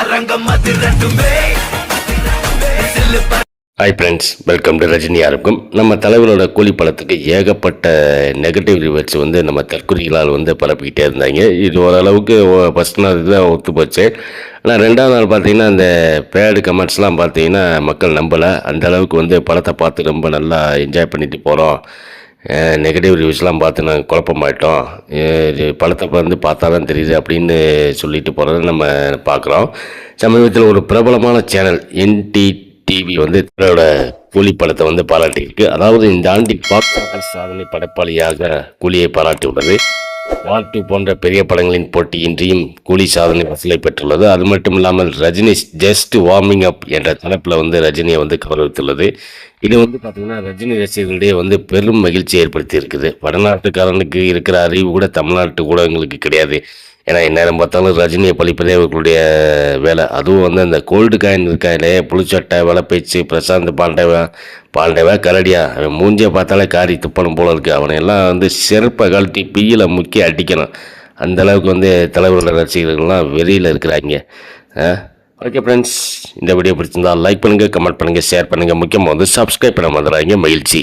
அரங்கம் அது ரெண்டுமே. Hi friends welcome to Rajini இருக்கும் நம்ம தலைவரோட கூலி படத்துக்கு ஏகப்பட்ட நெகட்டிவ் ரிவர்ஸ் வந்து நம்ம தற்கொலைகளால் வந்து பரப்பிக்கிட்டே இருந்தாங்க. இது ஓரளவுக்கு ஃபஸ்ட் நாள் தான் ஒத்து போச்சு. ஆனால் ரெண்டாவது நாள் பார்த்தீங்கன்னா அந்த பேடு கமெண்ட்ஸ்லாம் பார்த்தீங்கன்னா மக்கள் நம்பலை. அந்த அளவுக்கு வந்து படத்தை பார்த்து ரொம்ப நல்லா என்ஜாய் பண்ணிட்டு போகிறோம் நெகட்டிவ் ரிவ்யூஸ்லாம் பார்த்து நாங்கள் குழப்பமாயிட்டோம். அஹ் இது படத்தை வந்து பார்த்தா தான் தெரியுது அப்படின்னு சொல்லிட்டு போகிறத நம்ம பார்க்குறோம். சமீபத்தில் ஒரு பிரபலமான சேனல் என்டி டிவி வந்து தன்னோட கூலி படத்தை வந்து பாராட்டியிருக்கு. அதாவது இந்த ஆண்டின் பாக்ஸ் ஆஃபீஸ் சாதனை படைப்பாளியாக கூலியை பாராட்டியுள்ளது. வால் டூ போன்ற பெரிய படங்களின் போட்டியின்றியும் கூலி சாதனை வசூலை பெற்றுள்ளது. அது மட்டும் இல்லாமல் ரஜினி ஜஸ்ட் வார்மிங் அப் என்ற தலைப்பில் வந்து ரஜினியை வந்து கௌரவித்துள்ளது. இது வந்து பார்த்திங்கன்னா ரஜினி ரசிகர்களிடையே வந்து பெரும் மகிழ்ச்சி ஏற்படுத்தி இருக்குது வடநாட்டுக்காரனுக்கு இருக்கிற அறிவு கூட தமிழ்நாட்டு ஊடகங்களுக்கு கிடையாது. ஏன்னா எந்நேரம் பார்த்தாலும் ரஜினியை பழிப்பதே இவர்களுடைய வேலை. அதுவும் வந்து அந்த கோல்டு காயின் இருக்காயிலே புளிச்சட்டை வலைப்பேச்சு பிரசாந்த் பாண்டவா பாண்டவா கரடியா அவன் மூஞ்சியை பார்த்தாலே காரி துப்பணும் போல இருக்குது அவனை எல்லாம் வந்து செருப்பை கழட்டி பியில் முக்கி அடிக்கணும். அந்த அளவுக்கு வந்து தலைவரோட ரசிகர்கள்லாம் வெளியில் இருக்கிறாங்க. ஓகே ஃப்ரெண்ட்ஸ் இந்த வீடியோ பிடிச்சிருந்தால் லைக் பண்ணுங்கள் கமெண்ட் பண்ணுங்கள் ஷேர் பண்ணுங்கள் முக்கியமாக வந்து சப்ஸ்கிரைப் பண்ண வந்துடுறாங்க மகிழ்ச்சி.